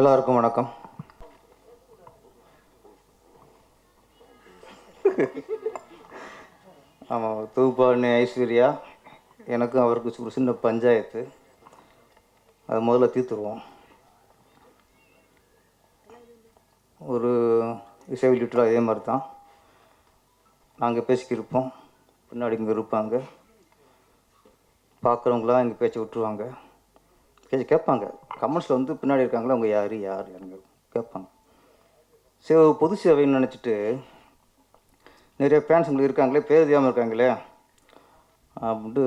எல்லாருக்கும் வணக்கம். ஆமாம் தூப்பாணி ஐஸ்வர்யா எனக்கும் அவருக்கு ஒரு சின்ன பஞ்சாயத்து. அது முதல்ல தீர்த்துருவோம். ஒரு இசை வெளியிட்டு அதே மாதிரி தான் நாங்கள் பேசிக்கிருப்போம். பின்னாடி இங்கே இருப்பாங்க. பார்க்குறவங்களாம் எங்கள் பேச்சை விட்டுருவாங்க. பேச்சு கேட்பாங்க. கமெண்ட்ஸில் வந்து பின்னாடி இருக்காங்களா அவங்க யார் யார் யாருங்க கேட்பாங்க. சரி பொது சேவைன்னு நினச்சிட்டு நிறைய பேன்ஸுங்களுக்கு இருக்காங்களே பேர் தெரியாமல் இருக்காங்களே அப்படின்ட்டு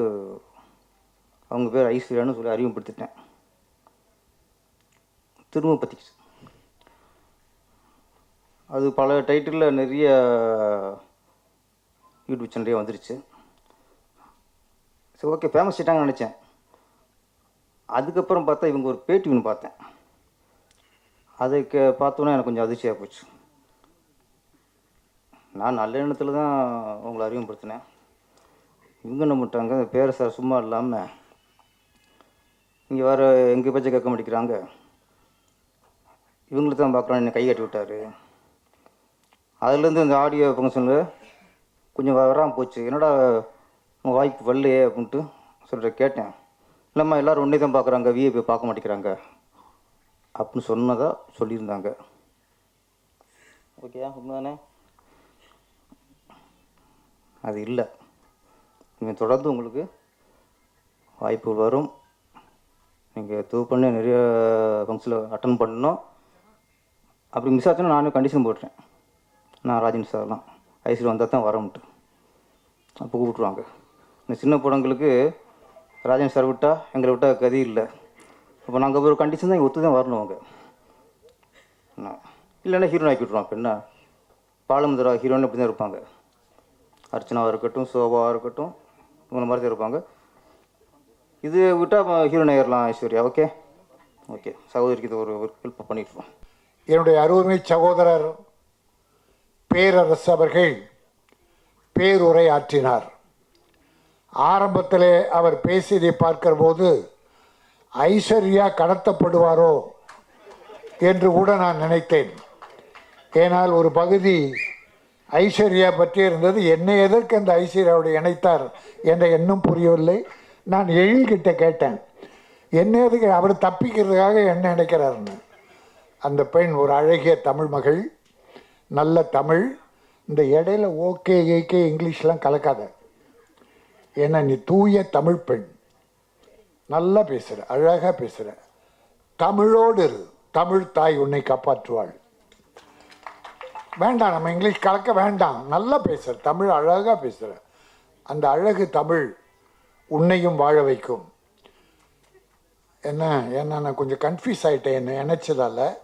அவங்க பேர் ஐஸ்வர்யான்னு சொல்லி அறிமுகப்படுத்திட்டேன். திரும்ப பற்றிக்கிச்சு அது பல டைட்டிலில் நிறைய யூடியூப் சேனலே வந்துருச்சு. சரி ஓகே ஃபேமஸ் ஆகிட்டாங்கன்னு நினச்சேன். அதுக்கப்புறம் பார்த்தா இவங்க ஒரு பேட்டி ஒன்று பார்த்தேன். அதை கே பார்த்தோன்னே எனக்கு கொஞ்சம் அதிர்ச்சியாக போச்சு. நான் நல்ல எண்ணத்தில் தான் உங்களை அறிமுகப்படுத்தினேன். இவங்க என்ன பண்ணிட்டாங்க? அந்த பேரை சார் சும்மா இல்லாமல் இங்கே வேறு எங்கள் பேச்சை கேட்க மாட்டேங்கிறாங்க. இவங்களை தான் பார்க்குறான் என்னை கை கட்டி விட்டார். அதுலேருந்து இந்த ஆடியோ ஃபங்க்ஷனில் கொஞ்சம் வராமல் போச்சு. என்னடா உங்கள் வாய்ப்பு வரலையே அப்படின்ட்டு சொல்கிற கேட்டேன். இல்லைம்மா எல்லோரும் ஒன்றே தான் பார்க்குறாங்க விஐபி பார்க்க மாட்டேங்கிறாங்க. அப்படின்னு சொன்னதாக சொல்லியிருந்தாங்க. ஓகே உண்மைதானே? அது இல்லை. நீங்கள் தொடர்ந்து உங்களுக்கு வாய்ப்பு வரும். நீங்கள் தூ பண்ணி நிறைய ஃபங்க்ஷனில் அட்டன் பண்ணணும். அப்படி மிஸ் ஆச்சுன்னா நானே கண்டிஷன் போட்டுறேன். நான் ராஜன் சார்லாம் ஐசியில் வந்தால் தான் வரமுட்டு அப்போ கூப்பிட்ருவாங்க இந்த சின்ன படங்களுக்கு ராஜன் சார் விட்டால் எங்களை விட்டால் கதி இல்லை. அப்போ நாங்கள் ஒரு கண்டிஷன் தான் இங்கே ஒத்து தான் வரணும் அவங்க இல்லைன்னா ஹீரோயின் ஆக்கி விட்ருவோம் அப்படின்னா என்ன? பாலமுதரா ஹீரோயின் அப்படி தான் இருப்பாங்க. அர்ச்சனாவாக இருக்கட்டும் சோபாவாக இருக்கட்டும் இவங்க மாதிரி தான் இருப்பாங்க. இது விட்டால் ஹீரோயின் ஆயிடலாம் ஐஸ்வர்யா. ஓகே ஓகே சகோதரிக்கு இது ஒரு ஹெல்ப் பண்ணிட்டுருவோம் என்னுடைய அருமை சகோதரர் பேரரசு அவர்கள் பேருரை ஆற்றினார். ஆரம்பத்திலே அவர் பேசியதை பார்க்கிற போது ஐஸ்வர்யா கடத்தப்படுவாரோ? என்று கூட நான் நினைத்தேன். ஏனால் ஒரு பகுதி ஐஸ்வர்யா பற்றி இருந்தது என்னை எதற்கு அந்த ஐஸ்வர்யாவோடு இணைத்தார்? என்ற எண்ணம் புரியவில்லை. நான் எழில்கிட்ட கேட்டேன் என்ன எதுக்கு அவர் தப்பிக்கிறதுக்காக என்ன நினைக்கிறாருன்னு அந்த பெண் ஒரு அழகிய தமிழ் மகள் நல்ல தமிழ் இந்த இடையில ஓகே ஏகே இங்கிலீஷ்லாம் கலக்காத. ஏன்னா நீ தூய தமிழ் பெண். நல்லா பேசுகிற அழகாக பேசுகிற தமிழோடு இரு. தமிழ் தாய் உன்னை காப்பாற்றுவாள். வேண்டாம் நம்ம இங்கிலீஷ் கலக்க வேண்டாம். நல்லா பேசுகிற தமிழ் அழகாக பேசுகிற அந்த அழகு தமிழ் உன்னையும் வாழ வைக்கும். என்ன ஏன்னா நான் கொஞ்சம் கன்ஃபியூஸ் ஆகிட்டேன் என்ன நினச்சதால.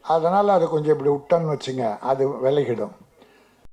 அதனால் அதை கொஞ்சம் இப்படி விட்டோன்னு வச்சுங்க அது விலகிடும்.